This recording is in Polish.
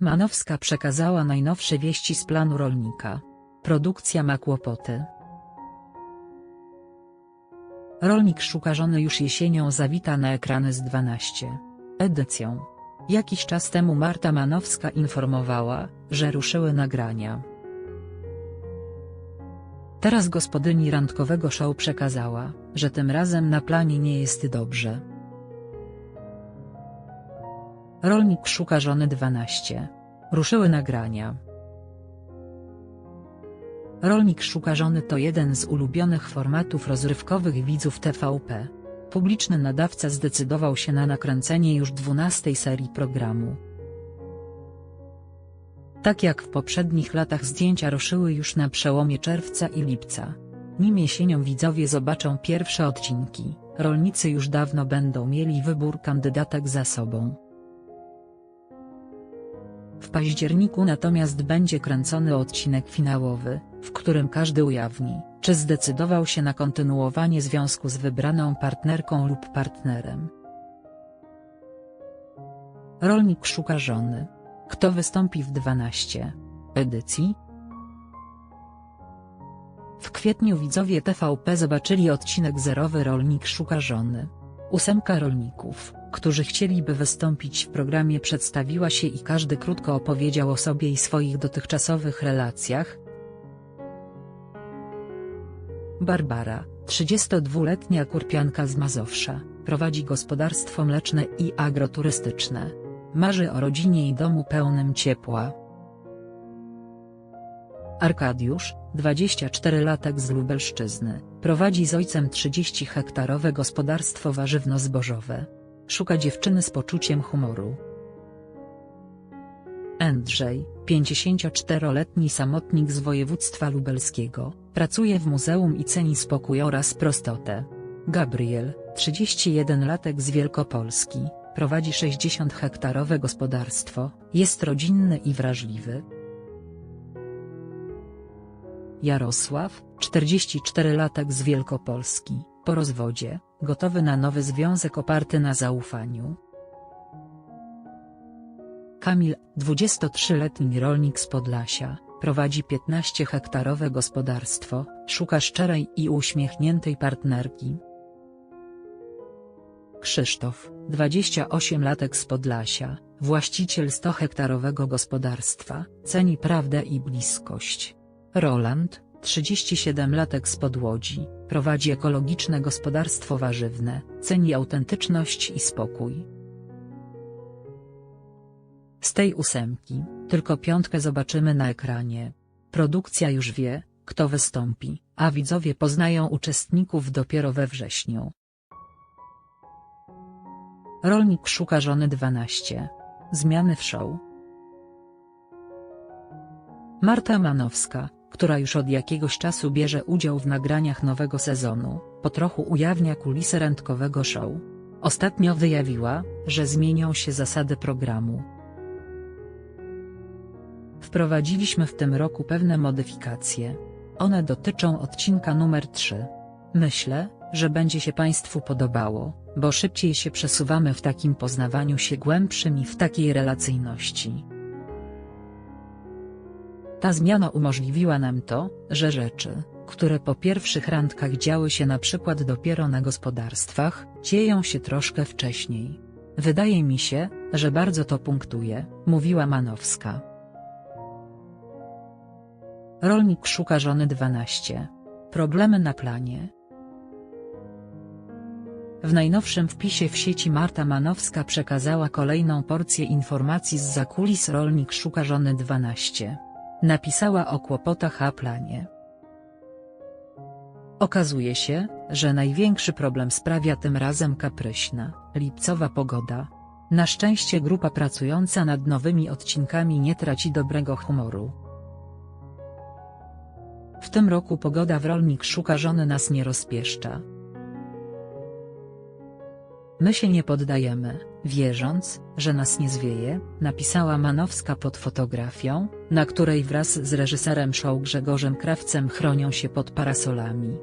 Manowska przekazała najnowsze wieści z planu rolnika. Produkcja ma kłopoty. Rolnik szuka żony już jesienią zawita na ekrany z 12. Edycją. Jakiś czas temu Marta Manowska informowała, że ruszyły nagrania. Teraz gospodyni randkowego show przekazała, że tym razem na planie nie jest dobrze. Rolnik szuka żony 12. Ruszyły nagrania. Rolnik szuka żony to jeden z ulubionych formatów rozrywkowych widzów TVP. Publiczny nadawca zdecydował się na nakręcenie już 12 serii programu. Tak jak w poprzednich latach zdjęcia ruszyły już na przełomie czerwca i lipca. Nim jesienią widzowie zobaczą pierwsze odcinki, rolnicy już dawno będą mieli wybór kandydatek za sobą. W październiku natomiast będzie kręcony odcinek finałowy, w którym każdy ujawni, czy zdecydował się na kontynuowanie związku z wybraną partnerką lub partnerem. Rolnik szuka żony. Kto wystąpi w 12 edycji? W kwietniu widzowie TVP zobaczyli odcinek zerowy Rolnik szuka żony. Ósemka rolników, którzy chcieliby wystąpić w programie przedstawiła się i każdy krótko opowiedział o sobie i swoich dotychczasowych relacjach. Barbara, 32-letnia kurpianka z Mazowsza, prowadzi gospodarstwo mleczne i agroturystyczne. Marzy o rodzinie i domu pełnym ciepła. Arkadiusz, 24-latek z Lubelszczyzny, prowadzi z ojcem 30-hektarowe gospodarstwo warzywno-zbożowe. Szuka dziewczyny z poczuciem humoru. Andrzej, 54-letni samotnik z województwa lubelskiego, pracuje w muzeum i ceni spokój oraz prostotę. Gabriel, 31-latek z Wielkopolski, prowadzi 60-hektarowe gospodarstwo, jest rodzinny i wrażliwy. Jarosław, 44-latek z Wielkopolski, po rozwodzie, gotowy na nowy związek oparty na zaufaniu. Kamil, 23-letni rolnik z Podlasia, prowadzi 15-hektarowe gospodarstwo, szuka szczerej i uśmiechniętej partnerki. Krzysztof, 28-latek z Podlasia, właściciel 100-hektarowego gospodarstwa, ceni prawdę i bliskość. Roland, 37-latek z Podłodzi, prowadzi ekologiczne gospodarstwo warzywne, ceni autentyczność i spokój. Z tej ósemki, tylko piątkę zobaczymy na ekranie. Produkcja już wie, kto wystąpi, a widzowie poznają uczestników dopiero we wrześniu. Rolnik szuka żony 12. Zmiany w show. Marta Manowska, która już od jakiegoś czasu bierze udział w nagraniach nowego sezonu, po trochu ujawnia kulisy randkowego show. Ostatnio wyjawiła, że zmienią się zasady programu. Wprowadziliśmy w tym roku pewne modyfikacje. One dotyczą odcinka numer 3. Myślę, że będzie się Państwu podobało, bo szybciej się przesuwamy w takim poznawaniu się głębszym i w takiej relacyjności. Ta zmiana umożliwiła nam to, że rzeczy, które po pierwszych randkach działy się na przykład dopiero na gospodarstwach, dzieją się troszkę wcześniej. Wydaje mi się, że bardzo to punktuje, mówiła Manowska. Rolnik szuka żony 12. Problemy na planie. W najnowszym wpisie w sieci Marta Manowska przekazała kolejną porcję informacji z zakulis Rolnik szuka żony 12. Napisała o kłopotach a planie. Okazuje się, że największy problem sprawia tym razem kapryśna, lipcowa pogoda. Na szczęście grupa pracująca nad nowymi odcinkami nie traci dobrego humoru. W tym roku pogoda w rolnik szuka żony nas nie rozpieszcza. My się nie poddajemy, wierząc, że nas nie zwieje, napisała Manowska pod fotografią, na której wraz z reżyserem show Grzegorzem Krawcem chronią się pod parasolami.